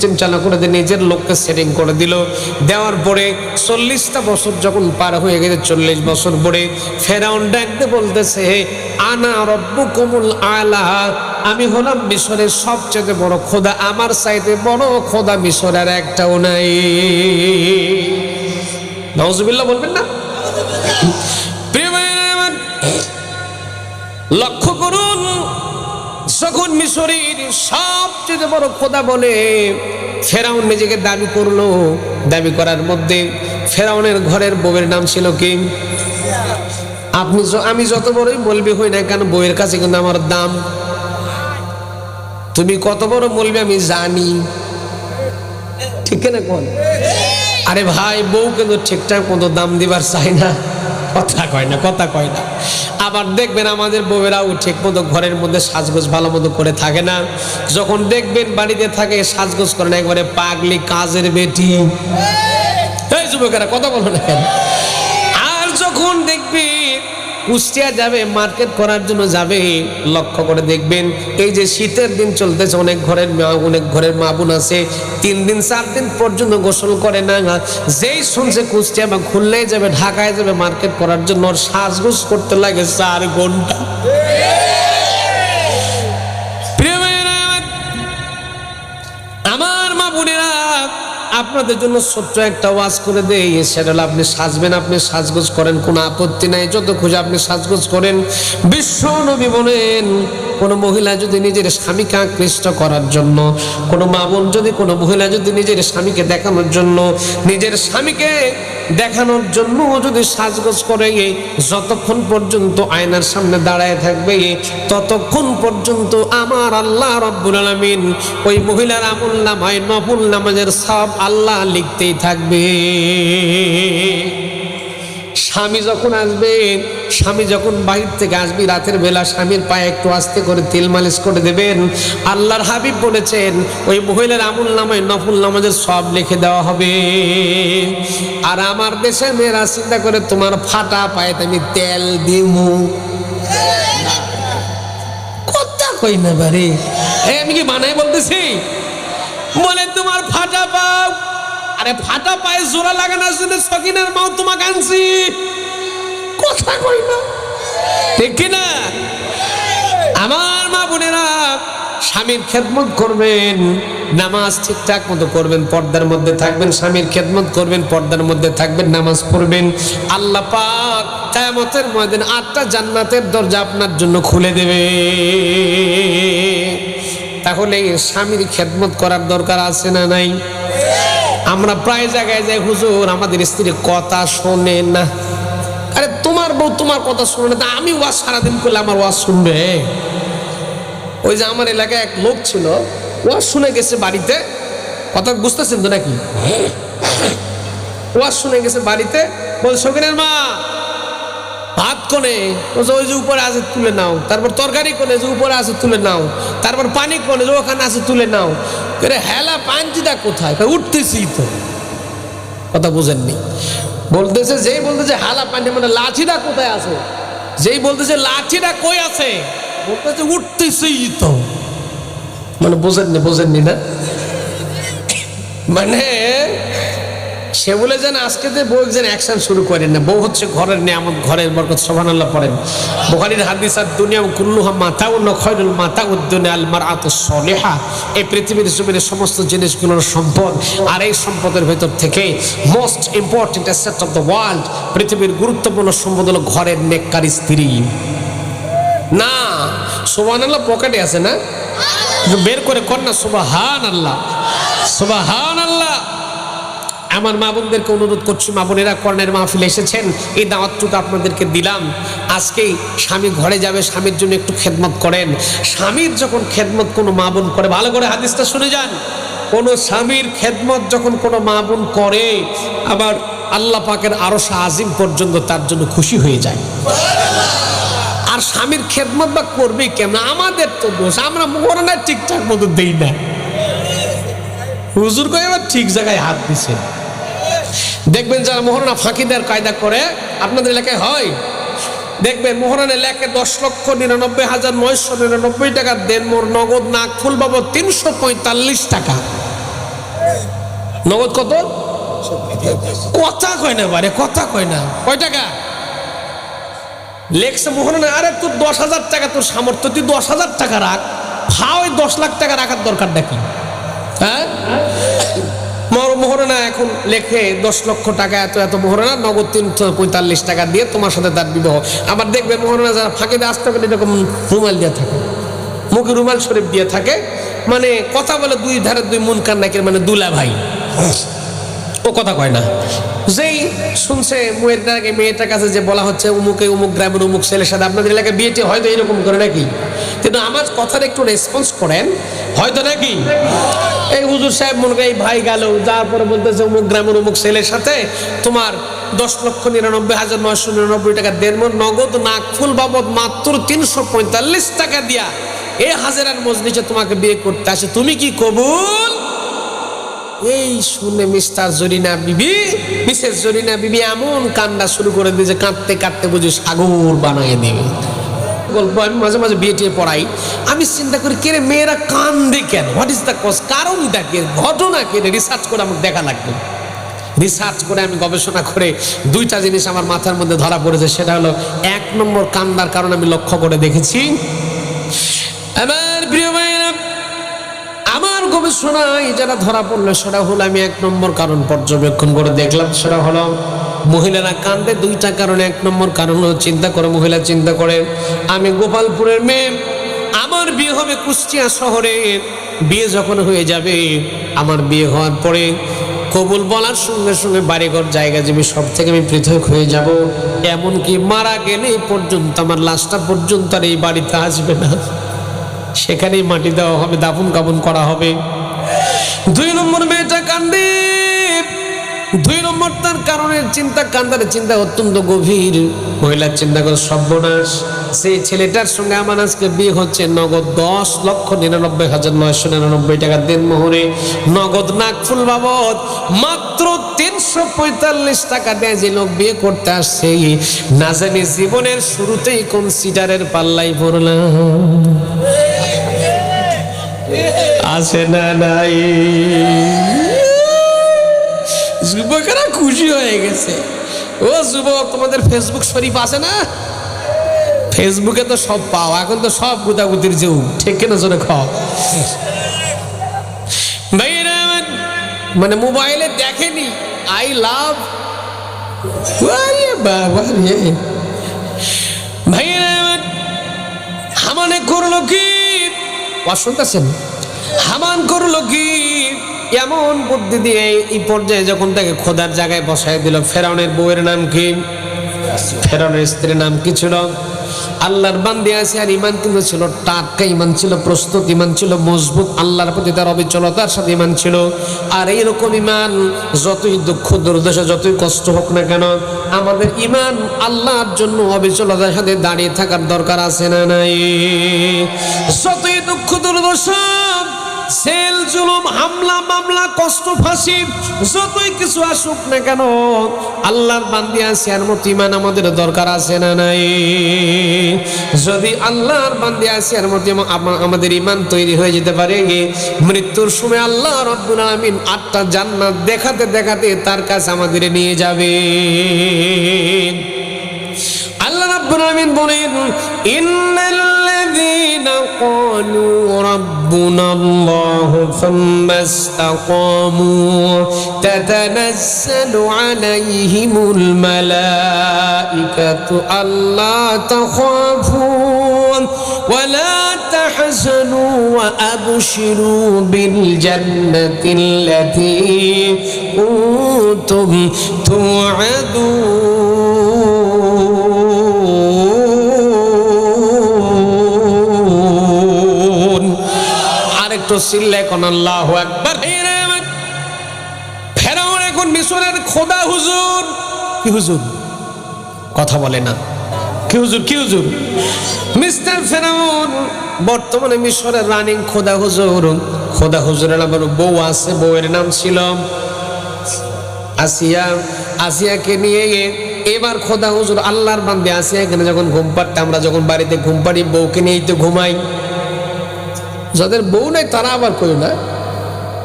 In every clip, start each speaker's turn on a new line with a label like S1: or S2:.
S1: System চালু করে দিয়ে নিজের লোককে সেটিং করে দিল। দেওয়ার পরে চল্লিশটা বছর যখন পার হয়ে গেছে, চল্লিশ বছর পরে ফেরাউন ডাকতে বলতেছে, আনা রব্বু কমুল আলা, আমি হলাম মিশরের সবচেয়ে বড় খোদা, আমার চাইতে বড় খোদা মিশরের একটাও নাই। নওজুবিল্লাহ বলবেন না? লক্ষ্য করুন, যখন মিশরের সবচেয়ে বড় খোদা বলে, ফেরাউন নিজেকে দাবি করল। দাবি করার মধ্যে ফেরাউনের ঘরের বউয়ের নাম ছিল কি? আপনি আমি যত বড়ই বলবি হই না কেন, বউয়ের কাছে কিন্তু আমার দাম। তুমি কত বড় বলবে আমি জানি। ঠিক না কোন? আরে ভাই, বউ কিন্তু ঠিকঠাক মতো দাম দিবার চাই না। কথা কয় না, কথা কয় না। আবার দেখবেন আমাদের বউয়েরাও ঠিক মতো ঘরের মধ্যে সাজগোজ ভালো মতো করে থাকে না। যখন দেখবেন বাড়িতে থাকে, সাজগোজ করে না, একবারে পাগলি কাজের বেটি। এই যুবকেরা, কথা বলো না কেন? কুষ্টিয়া যাবে, মার্কেট করার জন্য যাবে, লক্ষ্য করে দেখবেন, এই যে শীতের দিন চলতেছে, অনেক ঘরের মা, অনেক ঘরের মা বোন আছে, তিন দিন, চার দিন পর্যন্ত গোসল করে না যেই শুনছে কুষ্টিয়া বা খুললেই যাবে, ঢাকায় যাবে, মার্কেট করার জন্য সাজগোজ করতে লাগে চার ঘণ্টা। আপনাদের জন্য ছোট্ট একটা ওয়াজ করে দেই। সেটা হলো আপনি সাজবেন, আপনি সাজগোজ করেন, কোনো আপত্তি নাই। যত খুঁজে আপনি সাজগোজ করেন। বিশ্ব নবী বলেন, কোনো মহিলা যদি নিজের স্বামীকে আকৃষ্ট করার জন্য, কোনো মা বোন যদি কোনো মহিলা যদি নিজের স্বামীকে দেখানোর জন্য, নিজের স্বামীকে দেখানোর জন্য যদি সাজগোজ করে যতক্ষণ পর্যন্ত আয়নার সামনে দাঁড়ায় থাকবে ততক্ষণ পর্যন্ত আমার আল্লাহ রব্বুল আলামিন ওই মহিলার আমল নামায়, নফুল নামাজের সব আল্লাহ লিখতেই থাকবে। স্বামী যখন আসবে, স্বামী যখন বাহির থেকে আসবি, রাতের বেলা স্বামীর পায়ে একটু আস্তে করে তেল মালিশ করে দেবেন। আল্লাহর হাবিব বলেছেন, ওই মহিলার আমুল নামায়, নফুল নামাজের সব লিখে দেওয়া হবে। আর আমার দেশে মেয়েরা চিন্তা করে, তোমার ফাটা পায়ে আমি তেল দিমু। কথা কই না বারে? আমি কি বানাই বলতেছি? বলে, তোমার ফাটা পাও আরে ফাটা পায়ে জোড়া লাগানোর জন্য সকিনার মাও তোমাকে আনছি। কথা কই না। ঠিক কি না? আমার মা বোনেরা স্বামীর খেদমত করবেন, নামাজ ঠিকঠাক মতো করবেন, পর্দার মধ্যে থাকবেন, স্বামীর খেদমত করবেন, পর্দার মধ্যে থাকবেন, নামাজ পড়বেন। আল্লাহ পাক কায়ামতের ময়দানে আটটা জান্নাতের দরজা আপনার জন্য খুলে দেবে। তাহলে স্বামীর খেদমত করার দরকার আছে না নাই? আমরা প্রায় জায়গায় যাই, হুজুর, আমাদের স্ত্রী কথা শোনে না। আরে, তোমার বউ তোমার কথা শোনে না। আমি ওয়াজ সারাদিন করলে আমার ওয়াজ শুনবে? ওই যে আমার এলাকায় এক লোক ছিল, ওয়াজ শুনে গেছে বাড়িতে। কথা বুঝতেছেন তো নাকি? ওয়াজ শুনে গেছে বাড়িতে বল শকিনের মা, ভাত কোনে? ওই যে উপরে আছে, তুলে নাও। তারপর তরকারি কোনে? যে উপরে আছে, তুলে নাও। তারপর পানি কোনে? যে ওখানে আছে, তুলে নাও। হেলা পাঞ্চিটা কোথায়? উঠতেছি তো। কথা বোঝেননি। বলতেছে, যেই বলতেছে হালা পাঞ্চি মানে লাঠিটা কোথায় আছে? যেই বলতেছে, লাঠিটা কই আছে? বলতেছে, উঠতেছি তো। মানে বোঝেননি বোঝেননি না? মানে সে বলে যেন আজকে যে বউ যেন অ্যাকশন শুরু করেন না। বউ হচ্ছে ঘরের নিয়ামত, ঘরের বরকত সোহানাল্লাহ পড়েন। বোখারির হাদিস আর দুনিয়া কুল্লুহা মাথা উন্ন খয়রুল মাথা উদ্দনে আলমার আত সলেহা। এই পৃথিবীর জমিনের সমস্ত জিনিসগুলোর সম্পদ আর এই সম্পদের ভেতর থেকে most important asset of the world পৃথিবীর গুরুত্বপূর্ণ সম্পদ হলো ঘরের নেককার স্ত্রী। না সোহানাল্লাহ পকেটে আছে না? বের করে কর না সুবাহান আল্লাহ সুবাহান আল্লাহ আমার মা বোনদেরকে অনুরোধ করছি, মা বোনেরা কর্ণের মাহফিল এসেছেন। এই দাওয়াতটুকু আপনাদেরকে দিলাম। আজকেই স্বামী ঘরে যাবে, স্বামীর জন্য একটু খেদমত করেন। স্বামীর যখন খেদমত কোনো মা বোন করে, ভালো করে হাদিসটা শুনে যান। কোনো স্বামীর খেদমত যখন কোনো মা বোন করে, আবার আল্লাহ পাকের আরও আজিম পর্যন্ত তার জন্য খুশি হয়ে যায়। আর স্বামীর খেদমত বা করবে কেমন? আমাদের তো দোষ, আমরা মোহরানা ঠিকঠাক মতো দেই না। হুজুর কয়ে, এবার ঠিক জায়গায় হাত দিছে। দেখবেন যারা মোহরানা ফাঁকি দেওয়ার কায়দা করে, আপনাদের এলাকায় হয়। দেখবেন মোহরানা লেখে দশ লক্ষ নিরানব্বই হাজার নয়শো নিরানব্বই টাকা দেন মোর নগদ নাক ফুল বাবদ তিনশো পঁয়তাল্লিশ টাকা। নগদ কত? কথা কয় না বারে, কথা কয় না। কয় টাকা? লেখছে মোহন আরে তোর দশ হাজার টাকা, তোর সামর্থ্য, তুই দশ হাজার টাকা রাখ। ওই দশ লাখ টাকা রাখার দরকার কি মোহর মোহরানা এখন লেখে দশ লক্ষ টাকা, এত এত মোহরানা নগদ তিনশো পঁয়তাল্লিশ টাকা দিয়ে তোমার সাথে তার বিবাহ। আবার দেখবে মোহরানা যারা ফাঁকে দিয়ে আসতে পারে, এরকম রুমাল দিয়ে থাকে। মুখে রুমাল শরীফ দিয়ে থাকে। মানে কথা বলে দুই ধারে দুই মন কান্নাকের মানে দুলা ভাই ও কথা কয় না। যেই শুনছে মেয়েটাকে মেয়েটার কাছে যে বলা হচ্ছে, উমুকে উমুক গ্রামের উমুক ছেলের সাথে আপনাদের এলাকায় বিয়েটি হয়তো এরকম করে নাকি? কিন্তু আমার কথার একটু রেসপন্স করেন, হয়তো নাকি? এই হুজুর সাহেব মনে করে ভাই গেল যাওয়ার পরে বলতেছে উমুক গ্রামের উমুক ছেলের সাথে তোমার দশ লক্ষ নিরানব্বই হাজার নয়শো নিরানব্বই টাকা দেড় নগদ নাকফুল বাবদ মাত্র তিনশো পঁয়তাল্লিশ টাকা দিয়া এ হাজারার মজলিসে তোমাকে বিয়ে করতে আসে। তুমি কি কবুল? এই শুনে মিস্টার জরিনা বিবি, মিসেস জরিনা বিবি এমন কান্না শুরু করে দিয়েছে, কাঁদতে কাঁদতে বুঝি সাগর বানিয়ে দিবে। গল্প আমি মাঝে মাঝে বিয়েটিয়ে পড়াই। আমি চিন্তা করি, কে রে, মেয়েরা কান্দে কেন? হোয়াট ইজ দ্য কজ কারণটা কে? ঘটনা কে? রিসার্চ করে আমাকে দেখা লাগবে। রিসার্চ করে আমি গবেষণা করে দুইটা জিনিস আমার মাথার মধ্যে ধরা পড়েছে, সেটা হলো এক নম্বর কান্দার কারণ আমি লক্ষ্য করে দেখেছি। আমার প্রিয় আমার গবেষণায় যারা ধরা পড়ল, সেটা হলো আমি এক নম্বর কারণ পর্যবেক্ষণ করে দেখলাম, সেটা হলো মহিলারা কান্দে দুইটা কারণে। এক নম্বর কারণ হলো চিন্তা করে, মহিলা চিন্তা করে, আমি গোপালপুরের মেয়ে, আমার বিয়ে হবে কুষ্টিয়া শহরে। বিয়ে যখন হয়ে যাবে, আমার বিয়ে হওয়ার পরে কবুল বলার সঙ্গে সঙ্গে বাড়িঘর, জায়গা জমি সব থেকে আমি পৃথক হয়ে যাব। এমনকি মারা গেলে পর্যন্ত, আমার লাশটা পর্যন্ত আর এই বাড়িতে আসবে না। সেখানেই মাটি দেওয়া হবে, দাফন কাপন করা হবে। দুই নম্বর মেয়েটা কান্দে দুই নম্বর তার কারণের চিন্তা, কান্দার চিন্তা অত্যন্ত গভীর। মহিলার চিন্তা করে সর্বনাশ। সেই ছেলেটার সঙ্গে আমার আজকে বিয়ে হচ্ছে নগদ দশ লক্ষ নিরানব্বই হাজার নয়শো নিরানব্বই টাকা দিন মোহরে নগদ নাকফুল বাবদ মাত্র তিনশো পঁয়তাল্লিশ টাকা দেয় যে লোক বিয়ে করতে আসছে। না জানি জীবনের শুরুতেই কোন সিটারের পাল্লাই পড়লাম। আছে না নাই? যুবকেরা খুশি হয়ে গেছে। ও যুবক তোমাদের ফেসবুক শরীফ আছে না? ফেসবুকে তো সব পাও এখন তো সব গুদাগুদির যেউ ঠিক কেন জোরে খাও মানে মোবাইলে দেখেনি। আই লাভ বাবা রে। ভাইরা আমার, হামানে করল কি? শুনতেছেন হামান করল কি? এমন বুদ্ধি দিয়ে এই পর্যায়ে যখন তাকে খোদার জায়গায় বসায় দিল, ফেরাউনের বউয়ের নাম কি? ফেরাউনের স্ত্রীর নাম কি ছিল? আল্লাহর বান্দি আছে আর ইমান কিন্তু ছিল টাটকা ইমান ছিল প্রস্তুত ইমান ছিল মজবুত, আল্লাহর প্রতি তার অবিচলতার সাথে ইমান ছিল। আর এইরকম ইমান যতই দুঃখ, দুর্দশা, যতই কষ্ট হোক না কেন, আমাদের ইমান আল্লাহর জন্য অবিচলতার সাথে দাঁড়িয়ে থাকার দরকার আছে না নাই? যতই দুঃখ, দুর্দশা সেল, জুলুম, হামলা, মামলা, কষ্ট, ফাঁসি, যতই কিছু আসুক না কেন, আল্লাহর বান্দি আছে আর মতো ইমান আমাদের দরকার আছে না নাই? যদি আল্লাহর বান্দি আছে আর আমাদের ইমান তৈরি হয়ে যেতে পারে মৃত্যুর সময় আল্লাহ রব্বুল আমিন আটটা জান্নাত দেখাতে দেখাতে তার কাছে আমাদের নিয়ে যাবে। আল্লাহ রাব্বুল আলামিন বলেন, ইন্নাল্লাযীনা ক্বালু ربنا الله ثم استقاموا تتنزل عليهم الملائكة ألا تخافون ولا تحزنوا وأبشروا بالجنة التي كنتم توعدون কোন আল্লাহ একবার ফেরাউন এখন মিশরের খোদা হুজুর। কি হুজুর? কথা বলে না। কি হুজুর কি হুজুর? মিস্টার ফেরাউন বর্তমানে মিশরের রানিং খোদা হুজুর। খোদা হুজুরের আবার বউ আছে বউয়ের নাম ছিল আসিয়া। আসিয়াকে নিয়ে এবার খোদা হুজুর আল্লাহর বান্দে আসিয়া এখানে যখন ঘুম পাড়তে আমরা যখন বাড়িতে ঘুম পাড়ি বউকে নিয়েই তো ঘুমাই। যাদের বউ নাই, তারা আবার কই না,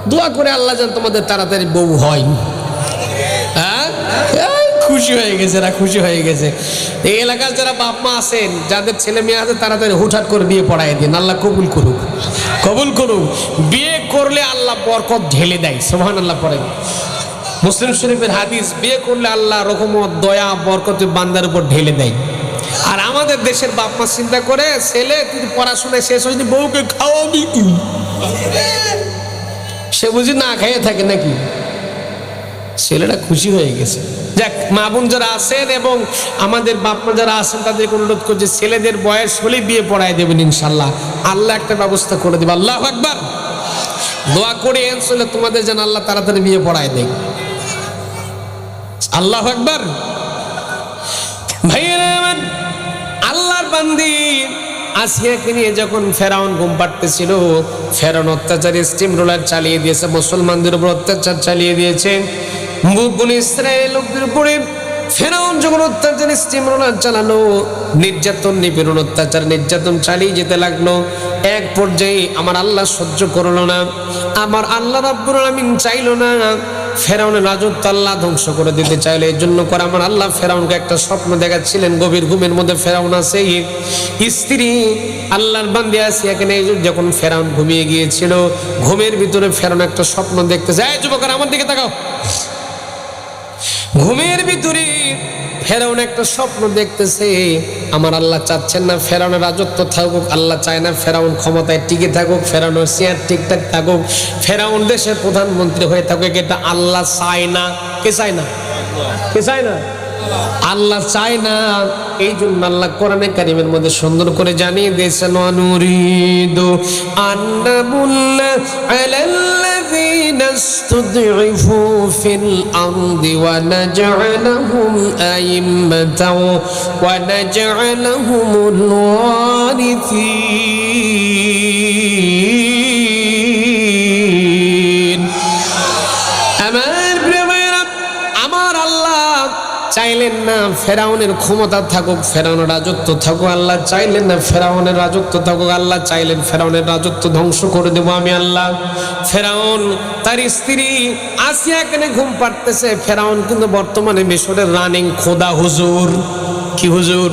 S1: দোয়া করে আল্লাহ যেন তোমাদের তাড়াতাড়ি বউ হয়। হ্যাঁ? খুশি হয়ে গেছে এরা খুশি হয়ে গেছে। এই এলাকার যারা বাপ মা আছেন, যাদের ছেলে মেয়ে আছে, তাড়াতাড়ি হুটহাট করে বিয়ে পড়াই দিন। আল্লাহ কবুল করুক কবুল করুক। বিয়ে করলে আল্লাহ বরকত ঢেলে দেয় সোহান আল্লাহ পড়েন। মুসলিম শরীফের হাদিস, বিয়ে করলে আল্লাহ রকমত দয়া, বরকত বান্দার উপর ঢেলে দেয়। আর আমাদের দেশের বাপ মা চিন্তা করে, ছেলে কিন্তু পড়াশোনায় শেষ হয়নি, বউকে খাওয়াবি কি? সে বুঝি না খাইয়ে থাকে নাকি? ছেলেটা খুশি হয়ে গেছে। যাক, মা বোন যারা আছেন এবং আমাদের বাপ মা যারা আছেন, তাদেরকে অনুরোধ করছে, ছেলেদের বয়স হলেই বিয়ে পড়ায় দেবেন ইনশাল্লাহ আল্লাহ একটা ব্যবস্থা করে দেবে। আল্লাহ একবার দোয়া করে এনসলে তোমাদের যেন আল্লাহ তাড়াতাড়ি বিয়ে পড়ায় দেয়। আল্লাহ একবার ভাইয়েরা বান্দি আসিয়াকে নিয়ে যখন ফেরাউন ঘুম পাড়তেছিল, ফেরাউন অত্যাচারী স্টিম রোলার চালিয়ে দিয়েছে, মুসলমানদের উপর অত্যাচার চালিয়ে দিয়েছে। বুকুন ইসরায়েল লোকদের উপরে ফেরাউন যখন অত্যাচার স্টিম রোলার চালানো নির্যাতন, নিপীড়ন, অত্যাচার, নির্যাতন চালিয়ে যেতে লাগল। এক পর্যায়ে আমার আল্লাহ সহ্য করল না, আমার আল্লাহ রাব্বুল আলামিন চাইলো না ফেরাউনের রাজত্ব আল্লাহ ধ্বংস করে দিতে চাইলে এই জন্য করে আমার আল্লাহ ফেরাউনকে একটা স্বপ্ন দেখাচ্ছিলেন, গভীর ঘুমের মধ্যে ফেরাউন আছে। স্ত্রী আল্লাহর বান্দি আছে এখানে যখন ফেরাউন ঘুমিয়ে গিয়েছিল, ঘুমের ভিতরে ফেরাউন একটা স্বপ্ন দেখতে এই যুবকের আমার দিকে তাকাও। ঘুমের ভিতরে ফেরাউন একটা স্বপ্ন দেখতেছে, আমার আল্লাহ চাচ্ছেন না ফেরাউনের রাজত্ব থাকুক, আল্লাহ চায় না ফেরাউন ক্ষমতায় টিকে থাকুক, ফেরাউনের চেয়ার ঠিকঠাক থাকুক, ফেরাউন দেশের প্রধানমন্ত্রী হয়ে থাকুক, এটা আল্লাহ চায় না। কে চায় না? কে চায় না? আল্লাহ চায় না। এই জন্য আল্লাহ কোরআনে কারিমের মধ্যে সুন্দর করে জানিয়ে দিয়েছেন অনুরিদু আন্নাবুল্লাহ الذين استضعفوا في الأرض ونجعلهم أئمة ونجعلهم الوارثين. না, ফেরাউনের ক্ষমতা থাকুক, ফেরাউনের রাজত্ব থাকুক, আল্লাহ চাইলেন না ফেরাউনের রাজত্ব থাকুক, আল্লাহ চাইলেন ফেরাউনের রাজত্ব ধ্বংস করে দেবো আমি আল্লাহ। ফেরাউন, তার স্ত্রী আসিয়া কেনে ঘুম পাড়তেছে। ফেরাউন কিন্তু বর্তমানে মিশরের রানিং খোদা হুজুর। কি হুজুর?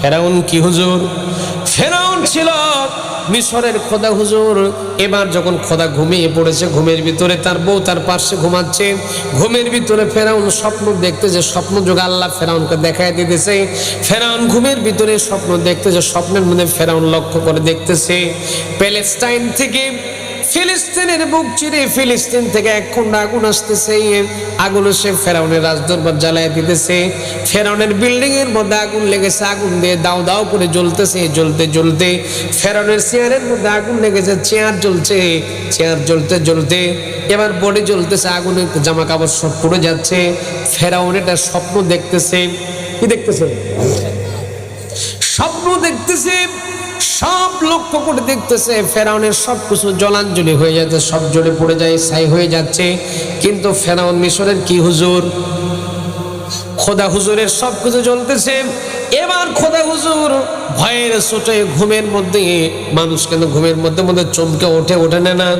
S1: ফেরাউন কি হুজুর? ফেরাউন ছিল মিশরের খোদা হুজুর, এবার যখন খোদা ঘুমিয়ে পড়েছে, ঘুমের ভিতরে তার বউ তার পাশে ঘুমাচ্ছে। ঘুমের ভিতরে ফেরাউন স্বপ্ন দেখতে যে স্বপ্ন যোগ আল্লাহ ফেরাউনকে দেখায় দিতেছে। ফেরাউন ঘুমের ভিতরে স্বপ্ন দেখতে যে স্বপ্নের মধ্যে ফেরাউন লক্ষ্য করে দেখতেছে। প্যালেস্টাইন থেকে ফিলিস্তিনের বুক চিরে ফিলিস্তিন থেকে এক খন্ড আগুন আসতেছে আগুন সে ফেরাউনের রাজদরবার জ্বালায় দিতেছে। ফেরাউনের বিল্ডিং এর মধ্যে আগুন লেগেছে, আগুন দিয়ে দাও দাও করে জ্বলতেছে, জ্বলতে জ্বলতে ফেরাউনের চেয়ারের মধ্যে আগুন লেগেছে, চেয়ার জ্বলছে, চেয়ার জ্বলতে জ্বলতে এবার বডি জ্বলতেছে আগুনে জামা কাপড় সব পড়ে যাচ্ছে, ফেরাউন এটা স্বপ্ন দেখতেছে, কি দেখতেছে? স্বপ্ন দেখতেছে সব লক্ষ্য করে দেখতেছে, ফেরাউনের সব কিছু জলাঞ্জলি হয়ে যাচ্ছে, সব জলে পড়ে যায়, ছাই হয়ে যাচ্ছে। কিন্তু ফেরাউন মিশরের কি হুজুর? খোদা হুজুরের সব কিছু জ্বলতেছে। এবার খোদা হুজুর ভয়ের চোটে ঘুমের মধ্যে, মানুষ কিন্তু ঘুমের মধ্যে মধ্যে চমকে ওঠে ওঠে না না?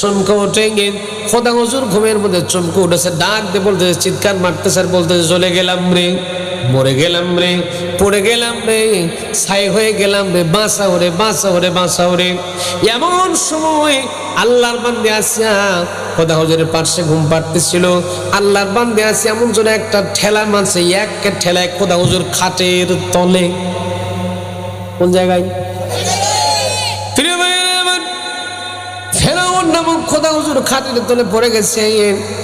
S1: চমকে ওঠে গিয়ে খোদা হুজুর ঘুমের মধ্যে চমকে উঠেছে, ডাক দিয়ে বলতেছে, চিৎকার মারতেছে আর বলতেছে চলে গেলাম রে। মরে গেলাম রে, পড়ে গেলাম রে, ছাই হয়ে গেলাম রে বাঁচা ওরে বাঁচা ওরে বাঁচা ওরে এমন সময় আল্লাহর বান্দে আসিয়া, খোদা হজরের পাশে ঘুম পাড়তেছিল। আল্লাহর বান্দে আসি এমন জন্য একটা ঠেলা মানছে এক ঠেলায় খোদা হজুর খাটের তলে। কোন জায়গায়? নামক খোদা হুজুর খাটের তলে পড়ে গেছে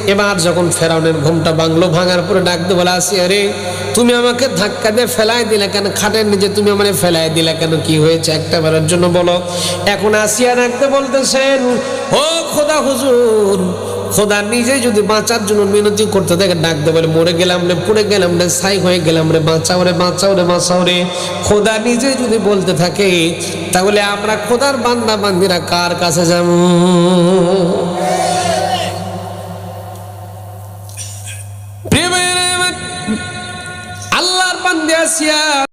S1: এবার যখন ফেরাউনের ঘুমটা বাংলো ভাঙার পরে ডাকতে বলে, আসি, আরে, তুমি আমাকে ধাক্কা দিয়ে ফেলাই দিলে কেন? খাটের নিজে তুমি আমার ফেলাই দিলে কেন? কি হয়েছে একটা বারের জন্য বলো। এখন আসিয়া রাখতে বলতেছেন, ও খোদা হুজুর খোদা নিজে যদি বাঁচার জন্য মিনতি করতে দেখে ডাকতে বলে, মরে গেলাম রে, পড়ে গেলাম রে, ছাই হয়ে গেলাম রে, বাঁচাও রে বাঁচাও রে বাঁচাও রে। খোদা নিজে যদি বলতে থাকে, তাহলে আমরা খোদার বান্দা বান্দিরা কার কাছে যাব? আল্লাহর বান্দে আসিয়া